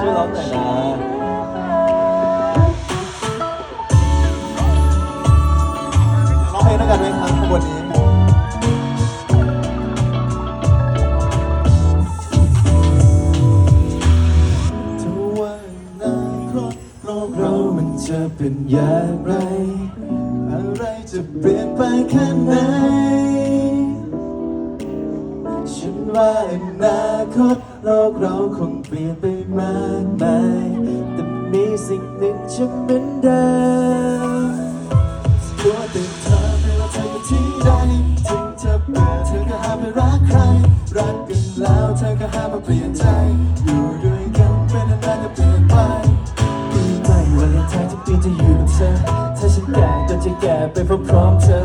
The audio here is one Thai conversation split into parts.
ช่วยร้องหน่อยนะร้องเพลงด้วยกันไหมครับขบวนนี้ ถ้าว่าอนาคตโลกเรามันจะเป็นอย่างไร อะไรจะเปลี่ยนไปแค่ไหน ว่าอนาคตโลกเราคงเปลี่ยนไปมากมายแต่มีสิ่งหนึ่งจะเหมือนเดิมตัวติดเธอไม่ว่าเธออยู่ที่ใดถึงเธอเบื่อเธอก็หาไปรักใคร รักกันแล้วเธอก็หามาเปลี่ยนใจ อยู่ด้วยกันเป็นนานๆก็เปลี่ยนไปปีใหม่วันเลนไทน์ทุกปีจะอยู่กับเธอถ้าฉันแก่ จะแก่ไปพร้อมๆเธอ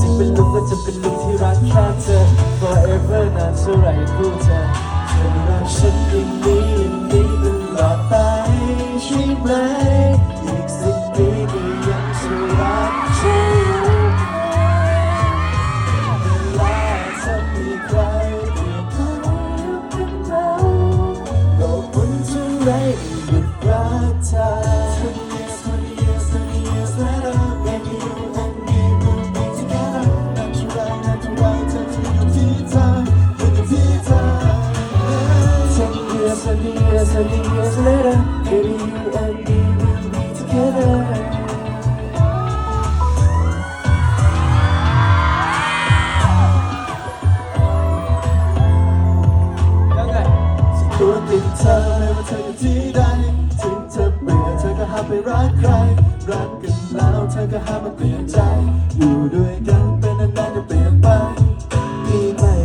จึงเป็นลุงก็จะเป็นลุงที่รักแค่เธอ forever นานเท่าไหร่คู่เธอเธอรักฉันอย่างนี้อย่างนี้ตลอดไปใช่ไหมอีกสิบปีก็ยังจะรักใช่ไหมเวลามีใครเปลี่ยนไปเป็นเราโลกหมุนเท่าไรหยุดรักเธอ Yes, I'll be, yes, I'll be years later Maybe you and me will be together ตัวติดเธอไม่ว่าเธออยู่ที่ใดถึงเธอเบื่อเธอก็หาไปรักใคร รักกันแล้วเธอก็หามาเปลี่ยนใจ อยู่ด้วยกันเป็นนานๆจะเปลี่ยนไป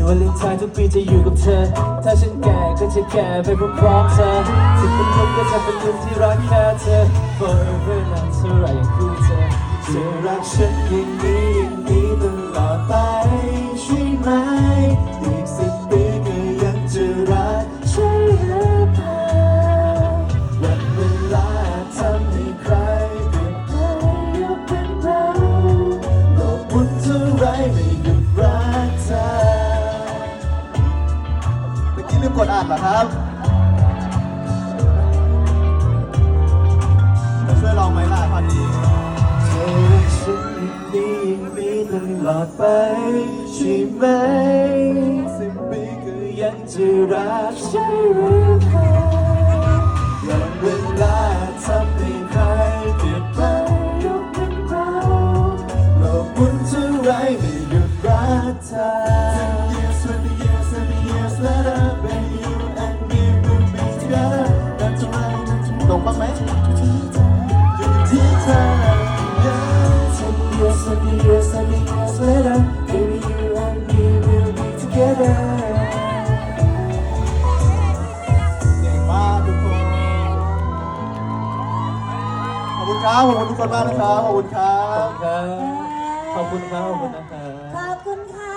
วันเลนไทน์ทุกปีจะอยู่กับเธอ ถ้าฉันแก่ก็จะแก่ไปพร้อมๆเธอถึงเป็นลุงก็จะเป็นลุงที่รักแค่เธอ forever นานเท่าไรยังคู่เธอเธอรักฉันอย่างนี้ ลืมกดอัดเหรอครับจะช่วยลองไหมล่ะพอดีเธอรักฉันอย่างนี้อย่างนี้ตลอดไปใช่ไหมสิบปีก็ยังจะรักใช่ years, twenty years, twenty years later Baby, you and me will be together เก่งมากทุกคน ขอบคุณครับ ขอบคุณทุกคนมากนะครับ ขอบคุณครับครับ ขอบคุณครับ ขอบคุณนะครับ ขอบคุณค่ะ